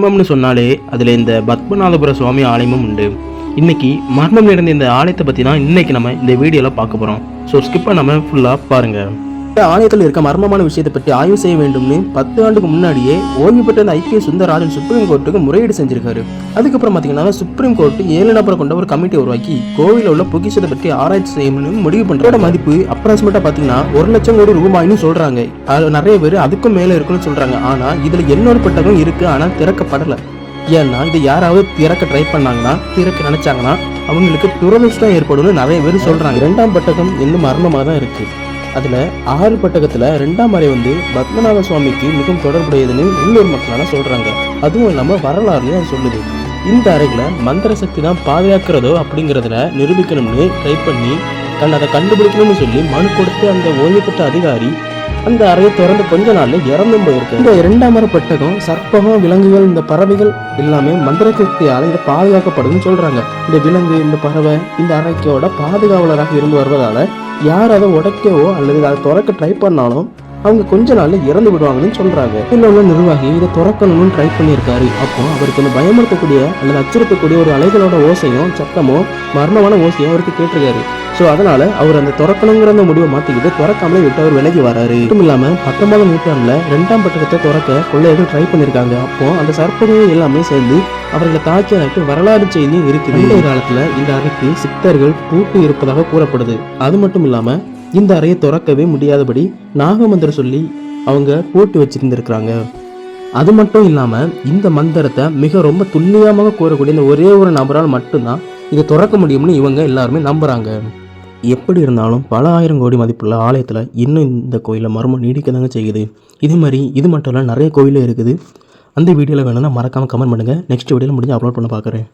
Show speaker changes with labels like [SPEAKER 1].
[SPEAKER 1] மர்மம்னு சொன்னாலே அதில் இந்த பத்மநாதபுர சுவாமி ஆலயமும் உண்டு. இன்னைக்கு மர்மம் நடந்த இந்த ஆலயத்தை பற்றி தான் இன்னைக்கு நம்ம இந்த வீடியோவில் பார்க்க போகிறோம் ஸோ ஸ்கிப் பண்ணாமல் ஃபுல்லாக பாருங்கள் ஆலயத்தில் இருக்க மர்மமான விஷயத்தை பற்றி ஆய்வு செய்ய வேண்டும்னு பத்து ஆண்டுக்கு முன்னாடியே ஓய்வு பெற்ற அந்த ஐபிஎஸ் சுந்தரராஜன் சுப்ரீம் கோர்ட்டுக்கு முறையீடு செஞ்சிருக்காரு. அதுக்கப்புறம் பார்த்தீங்கன்னா சுப்ரீம் கோர்ட் ஏழு நபரை கொண்ட ஒரு கமிட்டி உருவாக்கி கோவிலில் உள்ள பொக்கிஷத்தை பற்றி ஆராய்ச்சி செய்யணும்னு முடிவு பண்ணுறோட மதிப்பு அப்ராக்சிமேட்டாக பார்த்தீங்கன்னா ஒரு லட்சம் கோடி ரூபாய்னு சொல்கிறாங்க அதில் நிறைய பேர் அதுக்கும் மேலே இருக்குன்னு சொல்கிறாங்க ஆனால் இதில் என்னொரு பெட்டகம் இருக்குது ஆனால் திறக்கப்படலை. ஏன்னா இது யாராவது திறக்க ட்ரை பண்ணாங்கன்னா திறக்க நினைச்சாங்கன்னா அவங்களுக்கு துரதிருஷ்டம் ஏற்படும்னு நிறைய பேர் சொல்றாங்க. இரண்டாம் பட்டகம் இன்னும் மர்மமாக தான் இருக்கு. அதில் ஆறு பட்டகத்தில் ரெண்டாம் அறை வந்து பத்மநாப சுவாமிக்கு மிகவும் தொடர்புடையதுன்னு உள்ளூர் மக்களால் சொல்கிறாங்க அதுவும் இல்லாமல் வரலாறுலையும் அது சொல்லுது. இந்த அறைகளை மந்திர சக்தி தான் பாதுகாக்கிறதோ அப்படிங்கிறதுல நிரூபிக்கணும்னு ட்ரை பண்ணி தன் அதை கண்டுபிடிக்கணும்னு சொல்லி மனு கொடுத்து அந்த ஓய்வு பெற்ற அதிகாரி அந்த அறையை திறந்து கொஞ்ச நாள்ல இறந்தும் போயிருக்கு. இந்த இரண்டாம் மர பெட்டகம் சர்ப்பகம் விலங்குகள் இந்த பறவைகள் எல்லாமே மந்திர சக்தியால் இதை பாதுகாக்கப்படுதுன்னு சொல்றாங்க. இந்த விலங்கு இந்த பறவை இந்த அறைக்கோட பாதுகாவலராக இருந்து வருவதால யார் அதை உடைக்கவோ அல்லது அதை திறக்க ட்ரை பண்ணாலும் அவங்க கொஞ்ச நாள்ல இறந்து விடுவாங்கன்னு சொல்றாங்க. இல்ல உள்ள நிர்வாகி இதை திறக்கணும்னு ட்ரை பண்ணியிருக்காரு. அப்போ அவருக்கு இந்த பயமுறுத்தக்கூடிய அல்லது அச்சுறுத்தக்கூடிய ஒரு அலைகளோட ஓசையும் சத்தமும் மர்மமான ஓசையும் அவருக்கு கேட்டிருக்காரு. ஸோ அதனால அவர் அந்த திறக்கணுங்கிற அந்த முடிவை மாத்திக்கிட்டு திறக்காமலே விட்டு அவர் விலகி வராரு. மட்டும் இல்லாம பத்தொன்பதாம் நூற்றாண்டுல ரெண்டாம் பட்டகத்தை திறக்க கொள்ளையர்கள் ட்ரை பண்ணியிருக்காங்க அப்போ அந்த சர்ப்பங்கள் எல்லாமே சேர்ந்து அவர்களை தாக்கியதற்கு வரலாறு செய்தியும் இருக்குது. இந்த காலத்துல இந்த அறைக்கு சித்தர்கள் பூட்டு இருப்பதாக கூறப்படுது. அது மட்டும் இல்லாம இந்த அறையை திறக்கவே முடியாதபடி நாகமந்திரம் சொல்லி அவங்க போட்டு வச்சிருந்திருக்கிறாங்க. அது மட்டும் இல்லாம இந்த மந்திரத்தை மிக ரொம்ப துல்லியமாக கூறக்கூடிய இந்த ஒரே ஒரு நபரால் மட்டும்தான் இதை திறக்க முடியும்னு இவங்க எல்லாருமே நம்புகிறாங்க எப்படி இருந்தாலும் பல ஆயிரம் கோடி மதிப்புள்ள ஆலயத்தில் இன்னும் இந்த கோயிலில் மர்மம் நீடிக்க தாங்க செய்யுது. இதே மாதிரி இது மட்டும் இல்லை நிறைய கோயிலும் இருக்குது. அந்த வீடியோவில் வேணும்னா மறக்காமல் கமெண்ட் பண்ணுங்கள் நெக்ஸ்ட் வீடியோவில் முடிஞ்சு அப்லோட் பண்ண பார்க்குறேன்